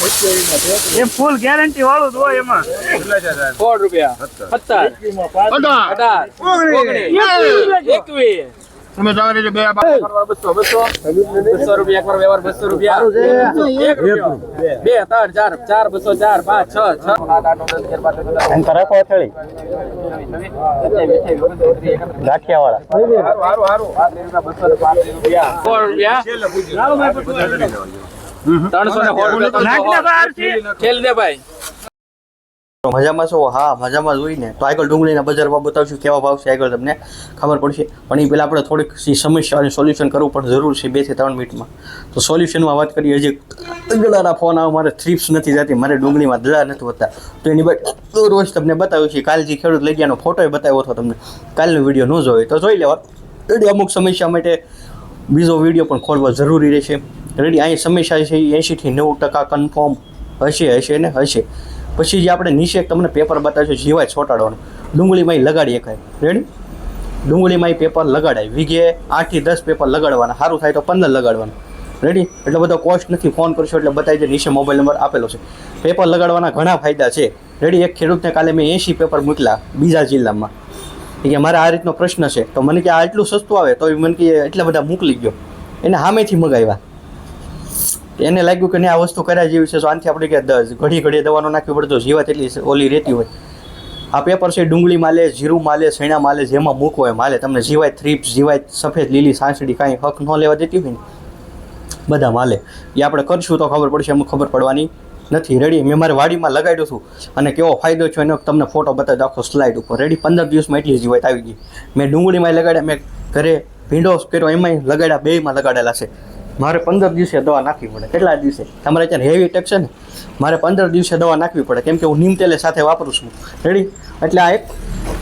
એ full guarantee વાળું જ હોય એમાં. સોળ રૂપિયા. સત્તર. અઢાર. ઓગણીસ. એકવીસ. તમે જાઓ એટલે બે બસો બસો બસો રૂપિયા એકવાર વ્યવહાર બસો રૂપિયા. એક બે ત્રણ ચાર ચાર બસો ચાર પાંચ છ છ. સાત આઠ નવ દસ બાર રાખો અથડી. ગાંઠિયા વાળા. બસો રૂપિયા. ત્રણસો ને ભાઈ મજામાં છો? હા મજામાં જોઈને તો આગળ ડુંગળીના બજારમાં બતાવશું કેવા ભાવ છે આગળ તમને ખબર પડશે. પણ એ પહેલાં આપણે થોડીક સી સમસ્યાનું સોલ્યુશન કરવું પણ જરૂર છે બેથી ત્રણ મિનિટમાં. તો સોલ્યુશનમાં વાત કરીએ હજી દડાના ફોન આવે મારે થ્રીપ્સ નથી જતી મારે ડુંગળીમાં દડા નથી હોતા. તો એની બાદ રોજ તમને બતાવ્યું છે કાલ જે ખેડૂત લઈ ગયાનો ફોટો બતાવ્યો હતો તમને. કાલનો વીડિયો ન જોયો તો જોઈ લેવા. અમુક સમસ્યા માટે બીજો વીડિયો પણ ખોલવો જરૂરી રહેશે. રેડી. અહીં સમસ્યા છે એંશીથી નેવું ટકા કન્ફર્મ હશે હશે ને? હશે. પછી જે આપણે નીચે તમને પેપર બતાવીશું જીવાય ચોંટાડવાનું ડુંગળીમાં લગાડીએ કાંઈ. રેડી ડુંગળીમાં પેપર લગાડાય. વીઘે આઠથી દસ પેપર લગાડવાના. સારું થાય તો પંદર લગાડવાના. રેડી એટલો બધો કોસ્ટ નથી. ફોન કરશો એટલે બતાવી દે. નીચે મોબાઈલ નંબર આપેલો છે. પેપર લગાડવાના ઘણા ફાયદા છે. રેડી એક ખેડૂતને કાલે મેં એંશી પેપર મૂકલા બીજા જિલ્લામાં. કે મારે આ રીતનો પ્રશ્ન છે. તો મને કે આ એટલું સસ્તું આવે તો મને કે એટલા બધા મોકલી ગયો એને સામેથી મગાવ્યા. એને લાગ્યું કે નહીં આ વસ્તુ કર્યા જેવી છે, તો આનાથી આપણે કે દસ ઘડી ઘડી દવાનો નાખવી પડતો જીવાત એટલી ઓલી રહેતી હોય. આ પેપર છે, ડુંગળી માલે, જીરું માલે સૈણા માલે, જેમાં મૂકવો હોય માલે. તમને જીવાય થ્રીપ્સ જીવાય સફેદ, લીલી સાંસડી કાંઈ હક ન લેવા દેતી હોય ને, બધા માલે. એ આપણે કરશું તો ખબર પડશે, અમુક ખબર પડવાની નથી. રેડી મેં મારી વાડીમાં લગાડ્યું છું અને કેવો ફાયદો છે એનો, તમને ફોટો બતાવી આખો સ્લાઇડ ઉપર. રેડી પંદર દિવસમાં એટલી જીવાત આવી ગઈ. મેં ડુંગળીમાં લગાડ્યા, મેં ઘરે ભીંડો કર્યો, એમાંય લગાડ્યા, બેયમાં લગાડેલા છે. મારે પંદર દિવસે દવા નાખવી પડે. કેટલા દિવસે? તમારે ત્યાં હેવી ટેક છે ને? મારે પંદર દિવસે દવા નાખવી પડે. કેમ કે હું નીમ તેલે સાથે વાપરું છું. રેડી એટલે આ એક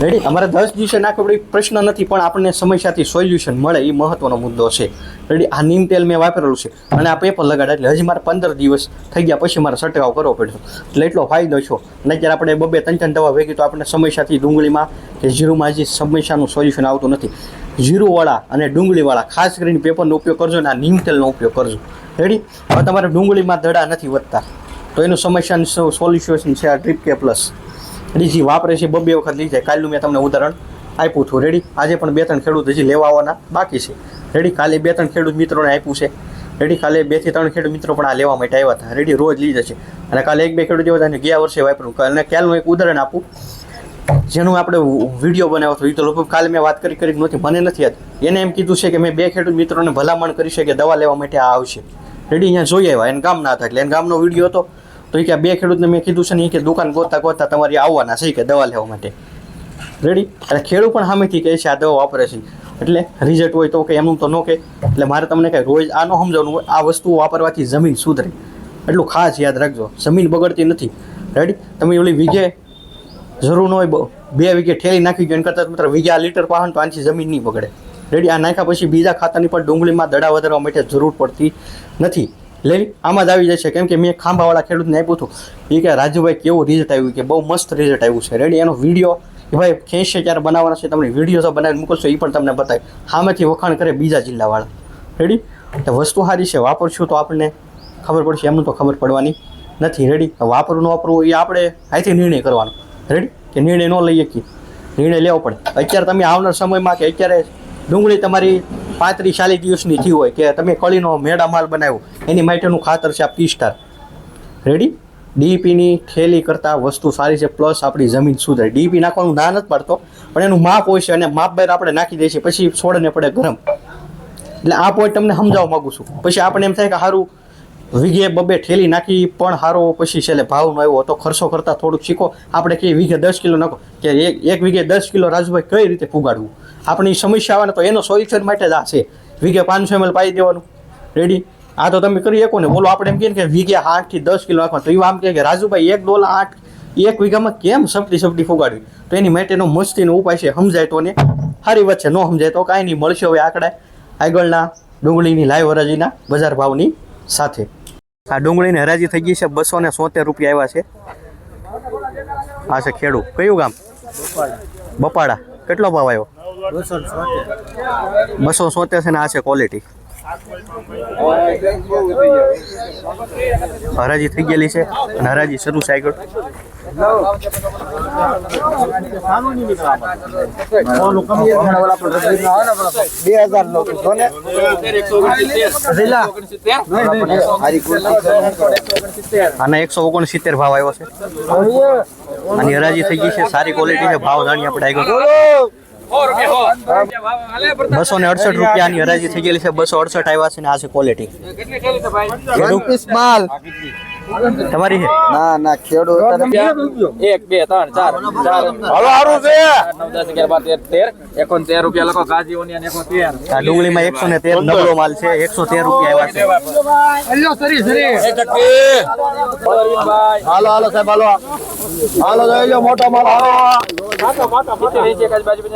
રેડી અમારે દસ દિવસે નાખવી પડે પ્રશ્ન નથી, પણ આપણને સમસ્યાથી સોલ્યુશન મળે, એ મહત્વનો મુદ્દો છે. રેડી આ નીમ તેલ મેં વાપરેલું છે. અને આ પેપર લગાડે એટલે હજી મારે પંદર દિવસ થઈ ગયા પછી મારે છંટકાવ કરવો પડ્યો. એટલે એટલો ફાયદો છો. અને અત્યારે આપણે બબે ત્રણ ત્રણ દવા ભેગી, તો આપણને સમસ્યાથી ડુંગળીમાં કે જીરુમાં હજી સમસ્યાનું સોલ્યુશન આવતું નથી. જીરુવાળા અને ડુંગળીવાળા. ખાસ કરીને પેપરનો ઉપયોગ કરજો અને આ નીમ તેલનો ઉપયોગ કરજો. રેડી હવે તમારે ડુંગળીમાં દડા નથી વધતા. તો એનું સમસ્યાનું સોલ્યુશન છે આ ટ્રીપ કે પ્લસ રેડી જે વાપરે છે બબે વખત લઈ જાય. કાલનું મેં તમને ઉદાહરણ આપ્યું હતું. રેડી આજે પણ બે ત્રણ ખેડૂત હજી લેવા આવવાના બાકી છે. રેડી કાલે બે ત્રણ ખેડૂત મિત્રોને આપ્યું છે. રેડી કાલે બેથી ત્રણ ખેડૂત મિત્રો પણ આ લેવા માટે આવ્યા હતા. રેડી રોજ લઈ જશે. અને કાલે એક બે ખેડૂત એવા ગયા વર્ષે વાપર્યું. અને કાલનું એક ઉદાહરણ આપું. જેનું આપણે વીડિયો બનાવ્યો હતો એ તો લગભગ કાલે મેં વાત કરી કરી નથી, મને નથી યાદ. એને એમ કીધું છે કે મેં બે ખેડૂત મિત્રોને ભલામણ કરી છે કે દવા લેવા માટે આ આવશે. રેડી, અહીંયા જોઈ આવ્યા, એને ગામ ના હતા એટલે એને ગામનો વીડિયો હતો. તો એ કે બે ખેડૂતને મેં કીધું છે ને એ કે દુકાન ગોતા ગોતા તમારી આવવાના છે કે દવા લેવા માટે. રેડી? એટલે ખેડૂત પણ સામેથી કહે છે, આ દવા વાપરે છે. એટલે રિઝલ્ટ હોય તો કે એમનું તો ન કે એટલે મારે તમને કંઈ રોજ આ ન સમજાવવાનું હોય, આ વસ્તુઓ વાપરવાથી જમીન સુધરે. એટલું ખાસ યાદ રાખજો, જમીન બગડતી નથી. રેડી? તમે ઓલી વીઘે જરૂર ન હોય બ- વિકેટ ઠેલી નાખી જોઈએ કરતાં મિત્ર આ લીટર પાહન તો આનાથી જમીન નહીં બગડે. રેડી, આ નાખ્યા પછી બીજા ખાતાની પણ ડુંગળીમાં દડા વધારવા માટે જરૂર પડતી નથી. લેવી, આમાં જ આવી જાય છે કેમ કે મેં ખાંભાવાળા ખેડૂતને આપ્યું હતું. એ કે, રાજુભાઈ, કેવું રિઝલ્ટ આવ્યું? કે બહુ મસ્ત રિઝલ્ટ આવ્યું છે. રેડી, એનો વીડિયો ભાઈ, ખેંચશે ત્યારે બનાવવાના છે? તમને વીડિયો તો બનાવીને મોકલશો એ પણ તમને બતાવે સામેથી વખાણ કરે બીજા જિલ્લાવાળા. રેડી? તો વસ્તુ સારી છે. વાપરશું તો આપણને ખબર પડશે. એમનું તો ખબર પડવાની નથી. રેડી? વાપરવું ન વાપરવું એ આપણે અહીંથી નિર્ણય કરવાનો. રેડી કે નિર્ણય ન લઈએ કે નિર્ણય લેવો પડે. અત્યારે તમે આવનાર સમયમાં કે અત્યારે ડુંગળી તમારી પાંત્રીસ ચાલીસ દિવસની થઈ હોય કે તમે કળીનો મેળા માલ બનાવ્યો, એની માટેનું ખાતર છે આ પી સ્ટાર રેડી ડીપીની થેલી કરતાં વસ્તુ સારી છે પ્લસ આપણી જમીન સુધરે. ડીપી નાખવાનું ના નથી પાડતો, પણ એનું માપ હોય છે અને માપ બહાર આપણે નાખી દઈએ છીએ, પછી છોડને પડે ગરમ. એટલે આ પોઈન્ટ તમને સમજાવવા માગું છું. પછી આપણે એમ થાય કે સારું વીઘે બબે ઠેલી નાખી, પણ સારો પછી છેલ્લે ભાવ ન આવ્યો તો ખર્ચો કરતાં થોડુંક શીખો. આપણે કે વીઘે દસ કિલો નાખો. કે એક એક વીઘે દસ કિલો રાજુભાઈ કઈ રીતે પુગાડવું? આપણી સમસ્યા આવે તો એનો સોલ્યુશન માટે જ આ છે. વીઘે પાંચસો એમએલ પાઈ દેવાનું. રેડી આ તો તમે કરી શકો ને. બોલો, આપણે એમ કહીએ કે વીઘે આઠથી દસ કિલો નાખવા તો એવું આમ કહે કે રાજુભાઈ, એક ડોલ આઠ, એક વીઘામાં કેમ સપટી સપટી ફુગાડવી તો એની માટેનો મસ્તીનો ઉપાય છે સમજાય તો ને સારી વાત છે, ન સમજાય તો કાંઈ નહીં. મળશે હવે આંકડા. આગળના ડુંગળીની લાઈવ હરાજીના બજાર ભાવની સાથે. આ ડુંગળીની હરાજી થઈ ગઈ છે. બસો ને સોતેર રૂપિયા આવ્યા છે. આ છે ખેડૂ કયું ગામ? બપાડા. કેટલો ભાવ આવ્યો? બસો સોતેર. છે ને આ છે ક્વોલિટી હરાજી થઈ ગયેલી છે અને હરાજી શરૂ છે આના એકસો ઓગણસિત્તેર ભાવ આવ્યો છે. અને હરાજી થઈ ગઈ છે. સારી ક્વોલિટી છે. ભાવ જાણીએ આપણે આગળ. બસો ને અડસઠ રૂપિયાની હરાજી થઈ ગયેલી છે બસો અડસઠ આવ્યા છે ને આ છે ક્વોલિટી રૂપીસ માલ. તમારી છે? ના ના ખેડૂત એક બે ત્રણ ચાર ચાર. હાલો હારું છે. નવ દસ અગિયાર બાર તેર તેર. એકોન રૂપિયા લખો ગાજીઓની અને એકો તેર આ ડુંગળીમાં એકસો ને તેર નબળો માલ છે એકસો તેર રૂપિયા આવ્યા છે. હાલો હાલો સાહેબ હાલો. હાલો મોટો માલ. હાલો બાસી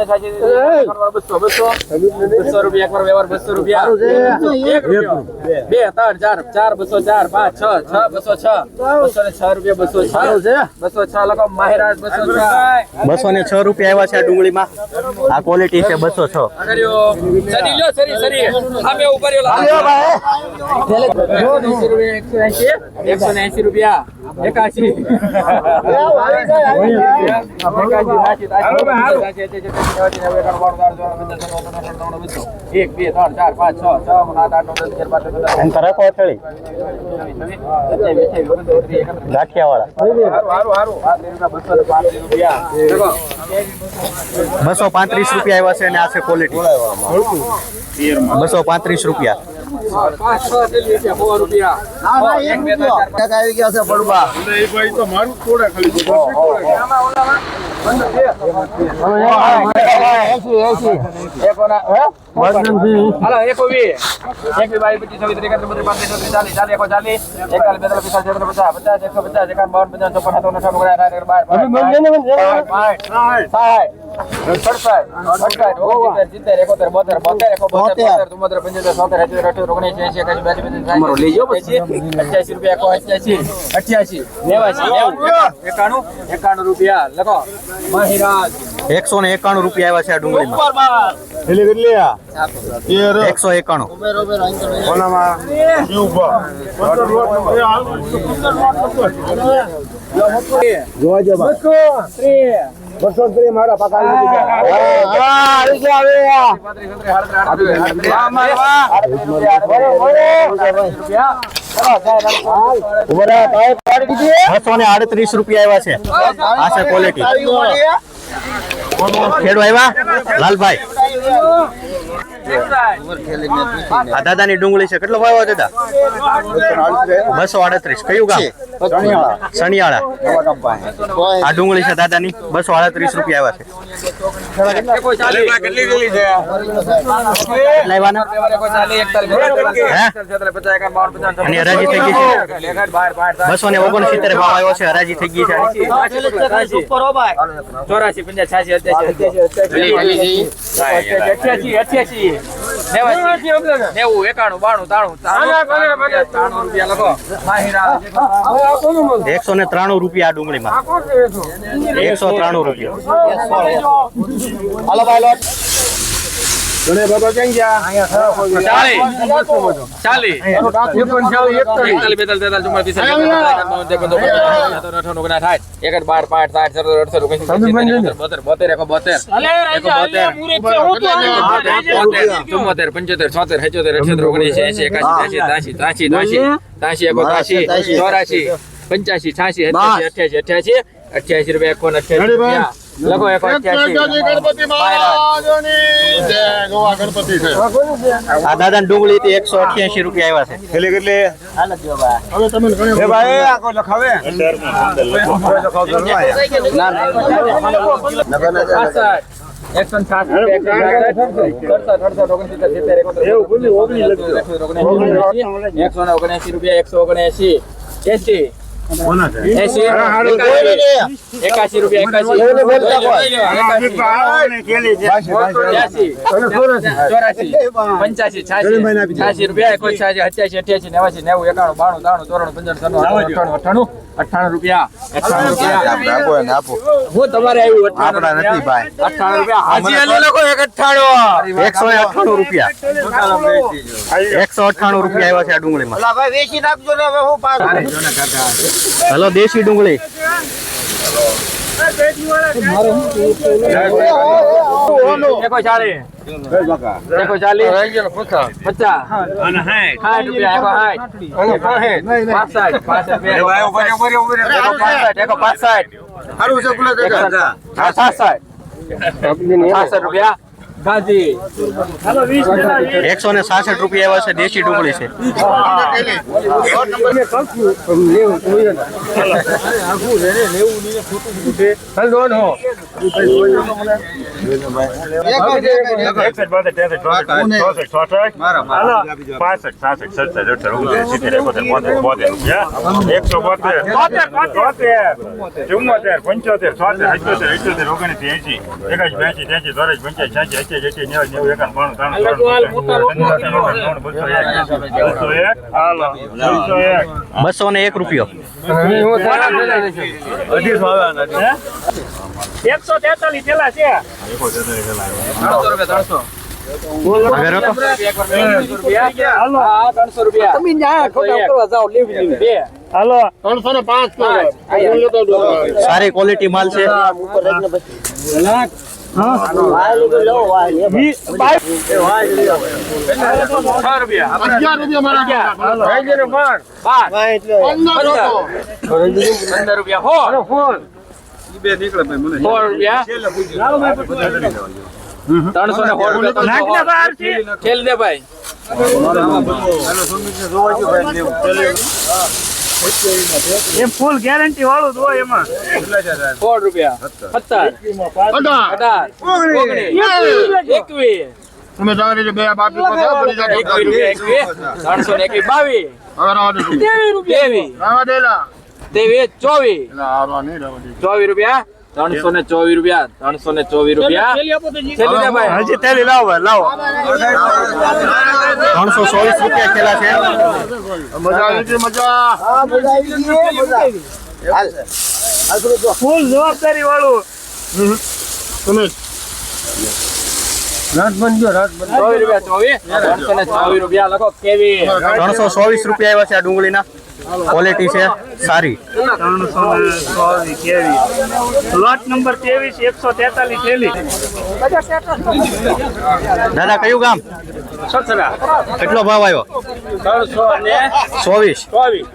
વ્યવહાર બસો રૂપિયા. બે ત્રણ ચાર ચાર બસો ચાર પાંચ છ છ બસો છ. બસો ને છ રૂપિયા બસો છ. બસો છ લખો માહિરાજ બસો છ. બસો ને છ રૂપિયા આવ્યા છે આ ડુંગળીમાં. આ ક્વોલિટી છે બસો છ. સરી લ્યો સરી સરી. ઉપર રૂપિયા. એકાશી. એક બે ત્રણ ચાર પાંચ છ છ સાત બસો પાંત્રીસ રૂપિયા આવ્યા છે અને આ છે ક્વોલિટી બસો પાંત્રીસ રૂપિયા. આવી ગયા છે પડવા. એ ભાઈ તો મારું થોડા બાવીસ અઠ્યાસી રૂપિયા એકાણું એકાણું રૂપિયા લખો એકસો ને એકાણું રૂપિયા આવ્યા છે આ ડુંગળીમાં. કેટલી આ? એકસો એકાણું. બસો ત્રી મારા પકા આવી ગયા. બસો ને આડત્રીસ રૂપિયા આવ્યા છે. આ છે ક્વોલિટી ખેડૂ આવ્યા? લાલભાઈ. આ દાદાની ડુંગળી છે. કેટલો ભાવ દાદા? બસો આડત્રીસ. કયું ગામ? સણિયાળા. આ ડુંગળી છે દાદાની. બસો આડત્રીસ રૂપિયા આવ્યા છે. લાવવાના અને હરાજી થઈ ગઈ છે? બસો ને ઓગણસિત્તેર ભાવ આવ્યો છે. હરાજી થઈ ગઈ છે. ચોરાશી પંચાસ નેવું એકાણું બાણું તાણું તાણું રૂપિયા લખો. એકસો ને ત્રાણું રૂપિયા આ ડુંગળીમાં. એકસો ત્રાણું રૂપિયા. હાલો ભાઈ લોટ ગણે બાબા કેમ ગયા? ચાલી. સાઠ એકસઠ બાર પાંચ સાઠ સત્તર અડસઠ ઓગણસિત્તેર બોતેર બોતેર એકો બોતેર. એકો બોતેર. ચુમ્મોતેર પંચોતેર છોતેર સચોતેર અઠ્યોતેર ઓગણએંસી એસી એકાસી ત્યાસી ત્રાસી ત્રાસી ત્રાસી એકો ત્રાસી ચોરાસી પંચ્યાસી છ્યાસી અઠ્યાસી અઠ્યાસી અઠ્યાસી અઠ્યાસી રૂપિયા એકો અઠ્યાસી રૂપિયા. લખો એકો આ દાદા ડુંગળી થી એકસો અઠ્યાસી રૂપિયા આવ્યા છે કેટલી કેટલી એ ભાઈ આ કોઈ લખાવે એકસો છાસઠ એકસો ને ઓગણએંસી રૂપિયા એકસો ઓગણએંસી એસી એસી એકાશી રૂપિયા પંચ્યાસી છ્યાસી. રૂપિયા એકોઈ છ્યાસી અઠ્યાસી અઠ્યાસી નેવાસી નેવું એકાણું બાણું ત્રાણું ચોરાણું પંચાણું અઠાણું અઠાણું અઠાણું રૂપિયા. અઠાણું રૂપિયા. હું તમારે આવ્યું આપણા નથી ભાઈ. અઠાણું રૂપિયા? હાજી અલી એક અઠાણું એકસો રૂપિયા. એકસો અઠ્ઠાણું રૂપિયા આવ્યા છે આ ડુંગળીમાં. ભાઈ વેચી નાખજો ને હવે હું પાછું. હલો દેશી ડુંગળી. પચાસ. સાઠ રૂપિયા. એકો એકો એકો એકસો ને સાસઠ રૂપિયા એવા છે દેશી ડુંગળી છે. એકસો બોતેર પંચોતેર છોતેર અઠ્યોતેર અઠ્યોતેર ઓગણીસ એસી એકાશ બ્યાસી ત્યાંસી ચોરાસી પંચાયત છ્યાસી અઠ્યાસી અઠ્યાસી નેવું નેવું એકાવન બાણું ત્રાણું બસો એક બસો એક બસો ને એક રૂપિયો. એકસો તેતાલીસ પેલા છે. ત્રણસો રૂપિયા ત્રણસો સારી ક્વોલિટી માલ છે. પંદર. રૂપિયા હો સો રૂપિયા ત્રણસો ને સો રૂપિયા ખેલ દે ભાઈ એ ફૂલ ગેરંટી વાળું જ હોય એમાં. સોળ રૂપિયા. સત્તર. અઢાર. ઓગણીસ. એકવીસ. તમે તમારી રીતે બે બાપી ત્રણસો ને એકવીસ. બાવીસ. રાવા દેલા. ચોવીસ. ચોવીસ રૂપિયા. ત્રણસો ને ચોવીસ રૂપિયા. ત્રણસો ને ચોવીસ રૂપિયા ભાઈ. હજી તેલી લાવો લાવો. ત્રણસો ચોવીસ રૂપિયા કેલા છે. મજા આવી ગઈ, મજા. ફૂલ જવાબદારી વાળું. તમે? ચોવીસ રૂપિયા ચોવીસ. ત્રણસો ને ચોવીસ રૂપિયા લખો કેવી? ત્રણસો ચોવીસ રૂપિયા આવ્યા છે આ ડુંગળીના. ક્વોલિટી છે સારી. ત્રણસો કેવી લોટ નંબર ત્રેવીસ એકસો તેતાલીસ થેલી દાદા કયું ગામ? કેટલો ભાવ આવ્યો? ત્રણસો ને ચોવીસ. ચોવીસ.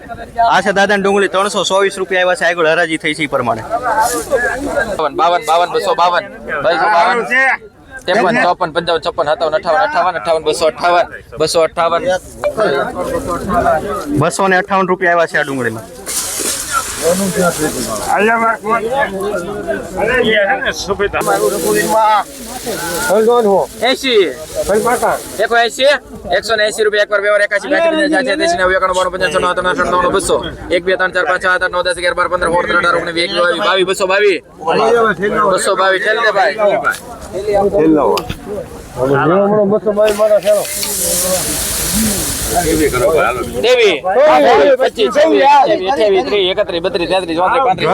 આ છે દાદા ડુંગળી ત્રણસો ચોવીસ રૂપિયા આવ્યા છે. આગળ હરાજી થઈ છે એ પ્રમાણે. બાવન બાવન બાવન બસો બાવન. બસો બાવન. ત્રેપન ચોપન પંચાવન છપ્પન સત્તાવન અઠાવન અઠાવન અઠાવન બસો અઠાવન બસો અઠાવન. બસો ને અઠાવન રૂપિયા આવ્યા છે આ ડુંગળીમાં. એકસો ને એસી. રૂપિયા એક વાર વ્યવહાર એકાસી નવ્વાણું બસો એક બે ત્રણ ચાર પાંચ સાત આઠ દસ અગિયાર પંદર સોળ ત્રણ ઓગણીસ વીસ બાવીસ બસો બાવીસ બસો ભાઈ દેવી પચીસ છવ્વીસ અઠ્યાવીસ અઠ્યાવીસ ત્રીસ એકત્રીસ બત્રીસ તેત્રીસ ચોત્રીસ પાંત્રીસ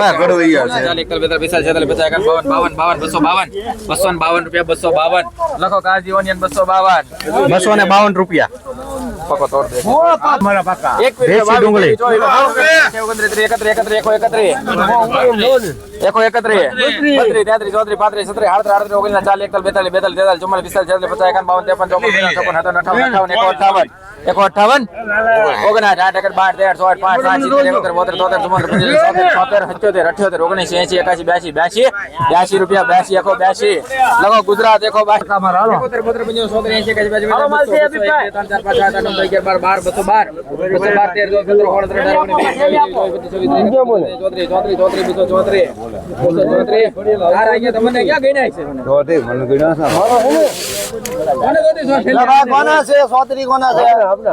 ચાલીસ એકતાલીસ બેતાલીસ પિસ્તાલીસ છેતાલીસ પચાસ એકાવન બાવન બાવન બાવન બસો બાવન બસો ને બાવન રૂપિયા બસો બાવન. લખો કાજી ઓનિયન બસો બાવન. બસો ને બાવન રૂપિયા. પકો તોડ દે. મારા પાકા. એક ડુંગળી. એકત્રી બત્રીસ. તેત્રીસ ચોત્રીસ પાંત્રીસ સત્રીસ આડત્રીસ આડત્રીસ ઓગણીસ ચાલીસ એકતાલીસ બેતાલીસ બેતાલીસ તેતાલીસ ચુમ્માલીસ પિસ્તાલીસ પચાસ એકાવન બાવન ત્રેપન ચોપન છપ્પન સત્તાવન અઠાવન અઠાવન એકો અઠાવન. એકો અઠાવન. ઓગણસાઠ. આઠ એકર બાર તેર સોળ પાંચ સાત સિત્તેર એકોતેર બોતેર તોતેર ચુમ્મોતેર પંચોતેર છોતેર છોતેર અઠ્યોતેર અઠ્યોતેર ઓગણીસ એસી એકાસી બ્યાસી બ્યાસી બ્યાસી રૂપિયા બ્યાસી એકો બ્યાસી. લખો ગુજરાત એકો બાર. એકોતેર બોતેર પંચાવન સોતેર એસી એકાસી બ્યાસી બસો બસો એક બે ત્રણ ચાર પાંચ આઠ નવ અગિયાર બાર બાર બસો બાર. બસો બાર તેર ચૌદ પંદર સોળ સત્તર અઢાર ઓગણીસ વીસ એકવીસ બાવીસ પચીસ છવ્વીસ ચોત્રીસ ચોત્રીસ ચોત્રીસ બસો ચોત્રીસ. બસો ચોત્રીસ. હાર અહીંયા તમને ક્યાં ગઈ છે? મને ગોતી સો કોના છે? સોતરી કોના છે?